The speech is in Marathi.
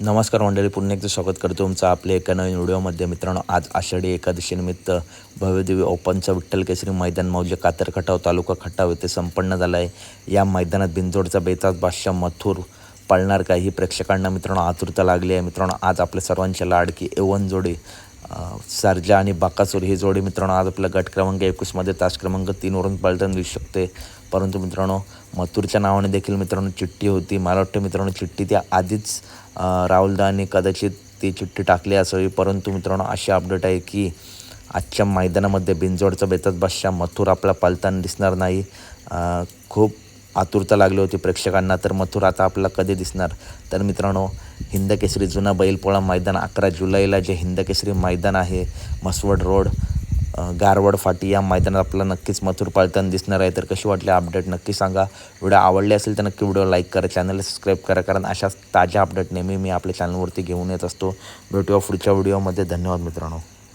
नमस्कार मंडळी पुन्हा एकदा स्वागत करतो तुमचं आपल्या एका नवीन व्हिडिओमध्ये. मित्रांनो आज आषाढी एकादशीनिमित्त भव्यदेवी ओपनचं विठ्ठल केसरी मैदान मौजे कातर खटाव तालुका खटाव येथे संपन्न झालं आहे. या मैदानात बिंजोडचा बेताज बादशाह मथुर पाळणार का ही प्रेक्षकांना मित्रांनो आतुरता लागली आहे. मित्रांनो आज आपल्या सर्वांच्या लाडकी एवन जोडी सर्जा आणि बाकासूर ही जोडी मित्रांनो आज आपला गट क्रमांक एकवीसमध्ये तास क्रमांक तीनवरून पलटण दिसू शकते. परंतु मित्रांनो मथुरच्या नावाने देखील मित्रांनो चिठ्ठी होती. मला वाटतं मित्रांनो चिठ्ठी त्या आधीच अं, राहुलदाने कदाचित ती चिठ्ठी टाकली असावी. परंतु मित्रांनो अशी अपडेट आहे की आजच्या मैदानामध्ये बिंजोडचा बेतात बादशाह मथुर आपला पालताना दिसणार नाही. खूप आतुरता लागली होती प्रेक्षकांना तर मथुर आता आपला कधी दिसणार? तर मित्रांनो हिंदकेसरी जुना बैलपोळा मैदान अकरा जुलैला जे हिंदकेसरी मैदान आहे मसवड रोड गारवड फाटी या मैदानात आपल्याला नक्कीच मथुर पाळताना दिसणार आहे. तर कशी वाटली अपडेट नक्की सांगा. व्हिडिओ आवडले असेल तर नक्की व्हिडिओ लाईक करा चॅनलला सबस्क्राईब करा कारण अशाच ताज्या अपडेट नेहमी मी आपल्या चॅनलवरती घेऊन येत असतो. भेटूया पुढच्या व्हिडिओमध्ये. धन्यवाद मित्रांनो.